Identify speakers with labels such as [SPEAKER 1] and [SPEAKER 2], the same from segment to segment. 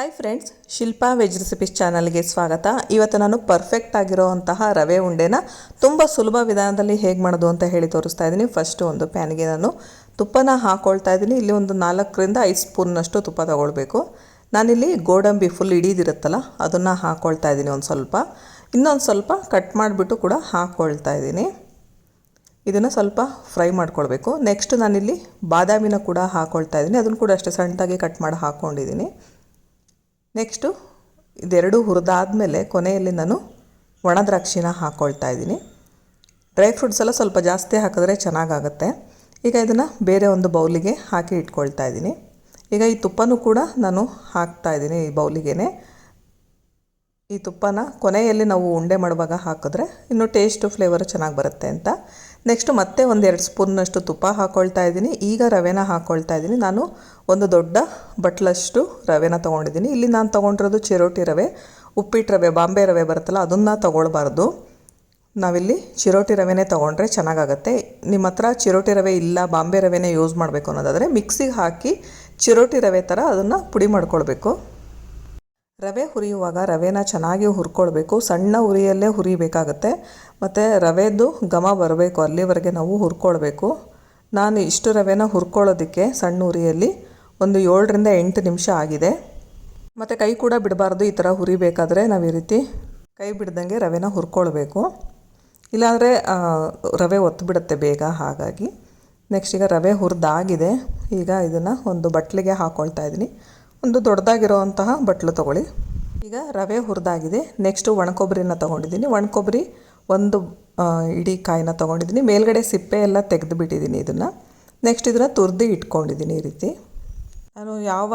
[SPEAKER 1] Hi friends Shilpa veg recipes ಚಾನಲ್ಗೆ ಸ್ವಾಗತ. ಇವತ್ತು ನಾನು ಪರ್ಫೆಕ್ಟ್ ಆಗಿರೋವಂತಹ ರವೆ ಉಂಡೆನ ತುಂಬ ಸುಲಭ ವಿಧಾನದಲ್ಲಿ ಹೇಗೆ ಮಾಡೋದು ಅಂತ ಹೇಳಿ ತೋರಿಸ್ತಾ ಇದ್ದೀನಿ. ಫಸ್ಟು ಒಂದು ಪ್ಯಾನ್ಗೆ ನಾನು ತುಪ್ಪನ ಹಾಕ್ಕೊಳ್ತಾ ಇದ್ದೀನಿ. ಇಲ್ಲಿ ಒಂದು ನಾಲ್ಕರಿಂದ ಐದು ಸ್ಪೂನ್ನಷ್ಟು ತುಪ್ಪ ತಗೊಳ್ಬೇಕು. ನಾನಿಲ್ಲಿ ಗೋಡಂಬಿ ಫುಲ್ ಹಿಡಿದಿರುತ್ತಲ್ಲ, ಅದನ್ನು ಹಾಕ್ಕೊಳ್ತಾ ಇದ್ದೀನಿ ಒಂದು ಸ್ವಲ್ಪ. ಇನ್ನೊಂದು ಸ್ವಲ್ಪ ಕಟ್ ಮಾಡಿಬಿಟ್ಟು ಕೂಡ ಹಾಕ್ಕೊಳ್ತಾ ಇದ್ದೀನಿ. ಇದನ್ನು ಸ್ವಲ್ಪ ಫ್ರೈ ಮಾಡ್ಕೊಳ್ಬೇಕು. ನೆಕ್ಸ್ಟ್ ನಾನಿಲ್ಲಿ ಬಾದಾಮಿನ ಕೂಡ ಹಾಕ್ಕೊಳ್ತಾ ಇದ್ದೀನಿ. ಅದನ್ನು ಕೂಡ ಅಷ್ಟೇ ಸಣ್ಣದಾಗಿ ಕಟ್ ಮಾಡಿ ಹಾಕ್ಕೊಂಡಿದ್ದೀನಿ ನೆಕ್ಸ್ಟು ಇದೆರಡು ಹುರಿದಾದ್ಮೇಲೆ ಕೊನೆಯಲ್ಲಿ ನಾನು ಒಣ ದ್ರಾಕ್ಷಿನ ಹಾಕ್ಕೊಳ್ತಾ ಇದ್ದೀನಿ. ಡ್ರೈ ಫ್ರೂಟ್ಸ್ ಎಲ್ಲ ಸ್ವಲ್ಪ ಜಾಸ್ತಿ ಹಾಕಿದ್ರೆ ಚೆನ್ನಾಗಾಗುತ್ತೆ. ಈಗ ಇದನ್ನು ಬೇರೆ ಒಂದು ಬೌಲಿಗೆ ಹಾಕಿ ಇಟ್ಕೊಳ್ತಾ ಇದ್ದೀನಿ. ಈಗ ಈ ತುಪ್ಪನೂ ಕೂಡ ನಾನು ಹಾಕ್ತಾ ಇದ್ದೀನಿ ಈ ಬೌಲಿಗೆ ಈ ತುಪ್ಪನ ಕೊನೆಯಲ್ಲಿ ನಾವು ಉಂಡೆ ಮಾಡುವಾಗ ಹಾಕಿದ್ರೆ ಇನ್ನೂ ಟೇಸ್ಟು, ಫ್ಲೇವರು ಚೆನ್ನಾಗಿ ಬರುತ್ತೆ ಅಂತ. ನೆಕ್ಸ್ಟು ಮತ್ತೆ ಒಂದು ಎರಡು ಸ್ಪೂನ್ನಷ್ಟು ತುಪ್ಪ ಹಾಕ್ಕೊಳ್ತಾ ಇದ್ದೀನಿ. ಈಗ ರವೆನ ಹಾಕ್ಕೊಳ್ತಾ ಇದ್ದೀನಿ. ನಾನು ಒಂದು ದೊಡ್ಡ ಬಟ್ಲಷ್ಟು ರವೆನ ತೊಗೊಂಡಿದ್ದೀನಿ. ಇಲ್ಲಿ ನಾನು ತೊಗೊಂಡಿರೋದು ಚಿರೋಟಿ ರವೆ ಉಪ್ಪಿಟ್ಟು ರವೆ, ಬಾಂಬೆ ರವೆ ಬರುತ್ತಲ್ಲ, ಅದನ್ನು ತೊಗೊಳ್ಬಾರ್ದು. ನಾವಿಲ್ಲಿ ಚಿರೋಟಿ ರವೆನೇ ತೊಗೊಂಡ್ರೆ ಚೆನ್ನಾಗಾಗತ್ತೆ. ನಿಮ್ಮ ಹತ್ರ ಚಿರೋಟಿ ರವೆ ಇಲ್ಲ, ಬಾಂಬೆ ರವೆನೇ ಯೂಸ್ ಮಾಡಬೇಕು ಅನ್ನೋದಾದರೆ ಮಿಕ್ಸಿಗೆ ಹಾಕಿ ಚಿರೋಟಿ ರವೆ ಥರ ಅದನ್ನು ಪುಡಿ ಮಾಡ್ಕೊಳ್ಬೇಕು. ರವೆ ಹುರಿಯುವಾಗ ರವೆನ ಚೆನ್ನಾಗಿ ಹುರ್ಕೊಳ್ಬೇಕು. ಸಣ್ಣ ಉರಿಯಲ್ಲೇ ಹುರಿಬೇಕಾಗತ್ತೆ. ಮತ್ತು ರವೆದು ಘಮ ಬರಬೇಕು. ಅಲ್ಲಿವರೆಗೆ ನಾವು ಹುರ್ಕೊಳ್ಬೇಕು. ನಾನು ಇಷ್ಟು ರವೆನ ಹುರ್ಕೊಳ್ಳೋದಕ್ಕೆ ಸಣ್ಣ ಉರಿಯಲ್ಲಿ ಒಂದು ಏಳರಿಂದ ಎಂಟು ನಿಮಿಷ ಆಗಿದೆ. ಮತ್ತು ಕೈ ಕೂಡ ಬಿಡಬಾರ್ದು ಈ ಥರ ಹುರಿಬೇಕಾದ್ರೆ ನಾವು ಈ ರೀತಿ ಕೈ ಬಿಡ್ದಂಗೆ ರವೆನ ಹುರ್ಕೊಳ್ಬೇಕು. ಇಲ್ಲಾಂದರೆ ರವೆ ಒತ್ತು ಬಿಡುತ್ತೆ ಬೇಗ. ಹಾಗಾಗಿ ನೆಕ್ಸ್ಟ್ ಈಗ ರವೆ ಹುರಿದಾಗಿದೆ. ಈಗ ಇದನ್ನು ಒಂದು ಬಟ್ಲಿಗೆ ಹಾಕ್ಕೊಳ್ತಾ ಇದ್ದೀನಿ ಒಂದು ದೊಡ್ಡದಾಗಿರೋವಂತಹ ಬಟ್ಲು ತೊಗೊಳ್ಳಿ. ಈಗ ರವೆ ಹುರಿದಾಗಿದೆ. ನೆಕ್ಸ್ಟು ಒಣಕೊಬ್ಬರಿನ ತೊಗೊಂಡಿದ್ದೀನಿ. ಒಣಕೊಬ್ಬರಿ ಒಂದು ಇಡೀ ಕಾಯಿನ ತೊಗೊಂಡಿದ್ದೀನಿ. ಮೇಲ್ಗಡೆ ಸಿಪ್ಪೆ ಎಲ್ಲ ತೆಗೆದು ಬಿಟ್ಟಿದ್ದೀನಿ ಇದನ್ನು. ನೆಕ್ಸ್ಟ್ ಇದನ್ನು ತುರ್ದು ಇಟ್ಕೊಂಡಿದ್ದೀನಿ ಈ ರೀತಿ. ನಾನು ಯಾವ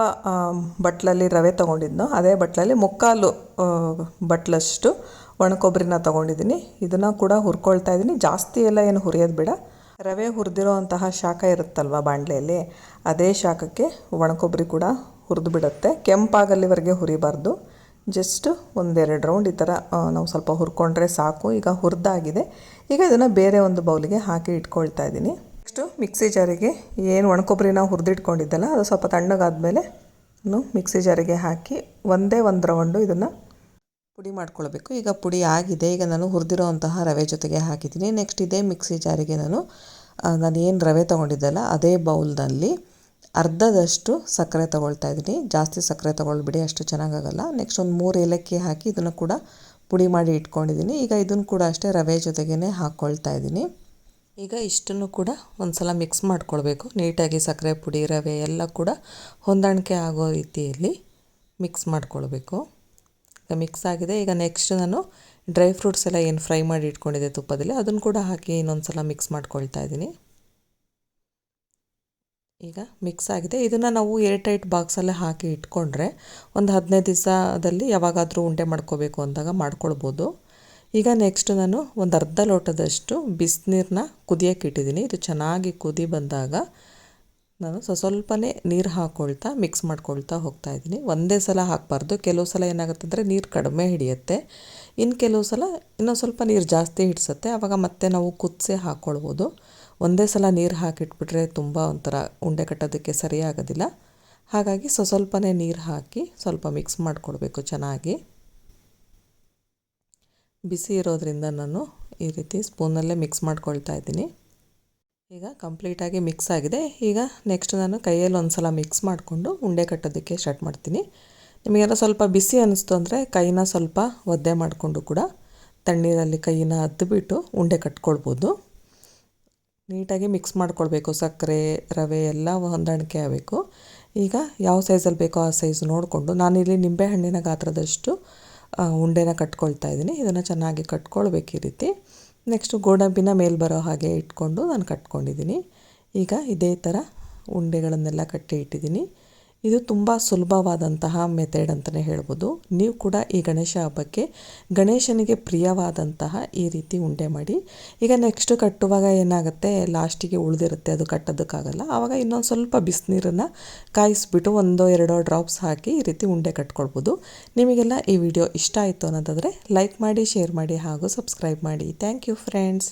[SPEAKER 1] ಬಟ್ಲಲ್ಲಿ ರವೆ ತೊಗೊಂಡಿದ್ನೋ ಅದೇ ಬಟ್ಲಲ್ಲಿ ಮುಕ್ಕಾಲು ಬಟ್ಲಷ್ಟು ಒಣಕೊಬ್ಬರಿನ ತೊಗೊಂಡಿದ್ದೀನಿ. ಇದನ್ನು ಕೂಡ ಹುರ್ಕೊಳ್ತಾ ಇದ್ದೀನಿ. ಜಾಸ್ತಿ ಎಲ್ಲ ಏನು ಹುರಿಯೋದು ಬೇಡ. ರವೆ ಹುರಿದಿರೋ ಅಂತಹ ಶಾಖ ಇರುತ್ತಲ್ವ ಬಾಣಲೆಯಲ್ಲಿ, ಅದೇ ಶಾಖಕ್ಕೆ ಒಣಕೊಬ್ಬರಿ ಕೂಡ ಹುರಿದು ಬಿಡುತ್ತೆ ಕೆಂಪಾಗಲ್ಲಿವರೆಗೆ ಹುರಿಬಾರ್ದು. ಜಸ್ಟ್ ಒಂದೆರಡು ರೌಂಡ್ ಈ ಥರ ನಾವು ಸ್ವಲ್ಪ ಹುರ್ಕೊಂಡ್ರೆ ಸಾಕು. ಈಗ ಹುರಿದಾಗಿದೆ. ಈಗ ಇದನ್ನು ಬೇರೆ ಒಂದು ಬೌಲಿಗೆ ಹಾಕಿ ಇಟ್ಕೊಳ್ತಾ ಇದ್ದೀನಿ. ನೆಕ್ಸ್ಟು ಮಿಕ್ಸಿ ಜಾರಿಗೆ ಏನು ಒಣಕೊಬ್ಬರಿನ ಹುರಿದಿಟ್ಕೊಂಡಿದ್ದಲ್ಲ, ಅದು ಸ್ವಲ್ಪ ತಣ್ಣಗಾದಮೇಲೆ ಮಿಕ್ಸಿ ಜಾರಿಗೆ ಹಾಕಿ ಒಂದೇ ಒಂದು ರೌಂಡು ಇದನ್ನು ಪುಡಿ ಮಾಡ್ಕೊಳ್ಬೇಕು. ಈಗ ಪುಡಿ ಆಗಿದೆ. ಈಗ ನಾನು ಹುರಿದಿರೋ ಅಂತಹ ರವೆ ಜೊತೆಗೆ ಹಾಕಿದ್ದೀನಿ. ನೆಕ್ಸ್ಟ್ ಇದೇ ಮಿಕ್ಸಿ ಜಾರಿಗೆ ನಾನು ನಾನು ಏನು ರವೆ ತೊಗೊಂಡಿದ್ದಲ್ಲ, ಅದೇ ಬೌಲ್ನಲ್ಲಿ ಅರ್ಧದಷ್ಟು ಸಕ್ಕರೆ ತೊಗೊಳ್ತಾ ಇದ್ದೀನಿ. ಜಾಸ್ತಿ ಸಕ್ಕರೆ ತೊಗೊಳ್ಬಿಡಿ, ಅಷ್ಟು ಚೆನ್ನಾಗಾಗಲ್ಲ. ನೆಕ್ಸ್ಟ್ ಒಂದು ಮೂರು ಏಲಕ್ಕಿ ಹಾಕಿ ಇದನ್ನು ಕೂಡ ಪುಡಿ ಮಾಡಿ ಇಟ್ಕೊಂಡಿದ್ದೀನಿ. ಈಗ ಇದನ್ನು ಕೂಡ ಅಷ್ಟೇ ರವೆ ಜೊತೆಗೇ ಹಾಕ್ಕೊಳ್ತಾ ಇದ್ದೀನಿ. ಈಗ ಇಷ್ಟನ್ನು ಕೂಡ ಒಂದು ಸಲ ಮಿಕ್ಸ್ ಮಾಡ್ಕೊಳ್ಬೇಕು. ನೀಟಾಗಿ ಸಕ್ಕರೆ, ಪುಡಿ, ರವೆ ಎಲ್ಲ ಕೂಡ ಹೊಂದಾಣಿಕೆ ಆಗೋ ರೀತಿಯಲ್ಲಿ ಮಿಕ್ಸ್ ಮಾಡ್ಕೊಳ್ಬೇಕು. ಈಗ ಮಿಕ್ಸ್ ಆಗಿದೆ. ಈಗ ನೆಕ್ಸ್ಟ್ ನಾನು ಡ್ರೈ ಫ್ರೂಟ್ಸ್ ಎಲ್ಲ ಏನು ಫ್ರೈ ಮಾಡಿ ಇಟ್ಕೊಂಡಿದ್ದೆ ತುಪ್ಪದಲ್ಲಿ ಅದನ್ನು ಕೂಡ ಹಾಕಿ ಇನ್ನೊಂದು ಸಲ ಮಿಕ್ಸ್ ಮಾಡ್ಕೊಳ್ತಾ ಇದ್ದೀನಿ. ಈಗ ಮಿಕ್ಸ್ ಆಗಿದೆ. ಇದನ್ನು ನಾವು ಏರ್ ಟೈಟ್ ಬಾಕ್ಸಲ್ಲೇ ಹಾಕಿ ಇಟ್ಕೊಂಡ್ರೆ ಒಂದು ಹದಿನೈದು ದಿವಸದಲ್ಲಿ ಯಾವಾಗಾದರೂ ಉಂಡೆ ಮಾಡ್ಕೋಬೇಕು ಅಂದಾಗ ಮಾಡ್ಕೊಳ್ಬೋದು. ಈಗ ನೆಕ್ಸ್ಟ್ ನಾನು ಒಂದು ಅರ್ಧ ಲೋಟದಷ್ಟು ಬಿಸಿನೀರನ್ನ ಕುದಿಯೋಕೆ ಇಟ್ಟಿದ್ದೀನಿ. ಇದು ಚೆನ್ನಾಗಿ ಕುದಿ ಬಂದಾಗ ನಾನು ಸ್ವಲ್ಪ ಸ್ವಲ್ಪನೇ ನೀರು ಹಾಕ್ಕೊಳ್ತಾ ಮಿಕ್ಸ್ ಮಾಡ್ಕೊಳ್ತಾ ಹೋಗ್ತಾ ಇದ್ದೀನಿ. ಒಂದೇ ಸಲ ಹಾಕಬಾರ್ದು. ಕೆಲವು ಸಲ ಏನಾಗುತ್ತೆ ಅಂದರೆ ನೀರು ಕಡಿಮೆ ಹಿಡಿಯುತ್ತೆ. ಇನ್ನು ಕೆಲವು ಸಲ ಇನ್ನೊಂದು ಸ್ವಲ್ಪ ನೀರು ಜಾಸ್ತಿ ಹಿಡಿಸುತ್ತೆ. ಆವಾಗ ಮತ್ತೆ ನಾವು ಕುದಿಸಿ ಹಾಕ್ಕೊಳ್ಬೋದು ಒಂದೇ ಸಲ ನೀರು ಹಾಕಿಟ್ಬಿಟ್ರೆ ತುಂಬ ಒಂಥರ ಉಂಡೆ ಕಟ್ಟೋದಕ್ಕೆ ಸರಿಯಾಗೋದಿಲ್ಲ. ಹಾಗಾಗಿ ಸೊ ಸ್ವಲ್ಪನೇ ನೀರು ಹಾಕಿ ಸ್ವಲ್ಪ ಮಿಕ್ಸ್ ಮಾಡಿಕೊಡ್ಬೇಕು ಚೆನ್ನಾಗಿ. ಬಿಸಿ ಇರೋದ್ರಿಂದ ನಾನು ಈ ರೀತಿ ಸ್ಪೂನಲ್ಲೇ ಮಿಕ್ಸ್ ಮಾಡ್ಕೊಳ್ತಾ ಇದ್ದೀನಿ. ಈಗ ಕಂಪ್ಲೀಟಾಗಿ ಮಿಕ್ಸ್ ಆಗಿದೆ. ಈಗ ನೆಕ್ಸ್ಟ್ ನಾನು ಕೈಯಲ್ಲಿ ಒಂದು ಸಲ ಮಿಕ್ಸ್ ಮಾಡಿಕೊಂಡು ಉಂಡೆ ಕಟ್ಟೋದಕ್ಕೆ ಸ್ಟಾರ್ಟ್ ಮಾಡ್ತೀನಿ. ನಿಮಗೆಲ್ಲ ಸ್ವಲ್ಪ ಬಿಸಿ ಅನ್ನಿಸ್ತು ಅಂದರೆ ಕೈನ ಸ್ವಲ್ಪ ಒದ್ದೆ ಮಾಡಿಕೊಂಡು ಕೂಡ ತಣ್ಣೀರಲ್ಲಿ ಕೈನ ಅದ್ದುಬಿಟ್ಟು ಉಂಡೆ ಕಟ್ಕೊಳ್ಬೋದು. ನೀಟಾಗಿ ಮಿಕ್ಸ್ ಮಾಡ್ಕೊಳ್ಬೇಕು. ಸಕ್ಕರೆ, ರವೆ ಎಲ್ಲ ಹೊಂದಾಣಿಕೆ ಆಗಬೇಕು. ಈಗ ಯಾವ ಸೈಜಲ್ಲಿ ಬೇಕೋ ಆ ಸೈಜ್ ನೋಡಿಕೊಂಡು ನಾನಿಲ್ಲಿ ನಿಂಬೆಹಣ್ಣಿನ ಗಾತ್ರದಷ್ಟು ಉಂಡೆನ ಕಟ್ಕೊಳ್ತಾ ಇದ್ದೀನಿ. ಇದನ್ನು ಚೆನ್ನಾಗಿ ಕಟ್ಕೊಳ್ಬೇಕು ಈ ರೀತಿ. ನೆಕ್ಸ್ಟು ಗೋಡಂಬಿನ ಮೇಲೆ ಬರೋ ಹಾಗೆ ಇಟ್ಕೊಂಡು ನಾನು ಕಟ್ಕೊಂಡಿದ್ದೀನಿ. ಈಗ ಇದೇ ಥರ ಉಂಡೆಗಳನ್ನೆಲ್ಲ ಕಟ್ಟಿ ಇಟ್ಟಿದ್ದೀನಿ. ಇದು ತುಂಬ ಸುಲಭವಾದಂತಹ ಮೆಥಡ್ ಅಂತಲೇ ಹೇಳ್ಬೋದು. ನೀವು ಕೂಡ ಈ ಗಣೇಶ ಹಬ್ಬಕ್ಕೆ ಗಣೇಶನಿಗೆ ಪ್ರಿಯವಾದಂತಹ ಈ ರೀತಿ ಉಂಡೆ ಮಾಡಿ. ಈಗ ನೆಕ್ಸ್ಟ್ ಕಟ್ಟುವಾಗ ಏನಾಗುತ್ತೆ? ಲಾಸ್ಟಿಗೆ ಉಳಿದಿರುತ್ತೆ, ಅದು ಕಟ್ಟೋದಕ್ಕಾಗಲ್ಲ. ಆವಾಗ ಇನ್ನೊಂದು ಸ್ವಲ್ಪ ಬಿಸಿನೀರನ್ನು ಕಾಯಿಸ್ಬಿಟ್ಟು ಒಂದೋ ಎರಡೋ ಡ್ರಾಪ್ಸ್ ಹಾಕಿ ಈ ರೀತಿ ಉಂಡೆ ಕಟ್ಕೊಳ್ಬೋದು. ನಿಮಗೆಲ್ಲ ಈ ವಿಡಿಯೋ ಇಷ್ಟ ಆಯಿತು ಅನ್ನೋದಾದರೆ ಲೈಕ್ ಮಾಡಿ ಶೇರ್ ಮಾಡಿ ಹಾಗೂ ಸಬ್ಸ್ಕ್ರೈಬ್ ಮಾಡಿ. Thank you friends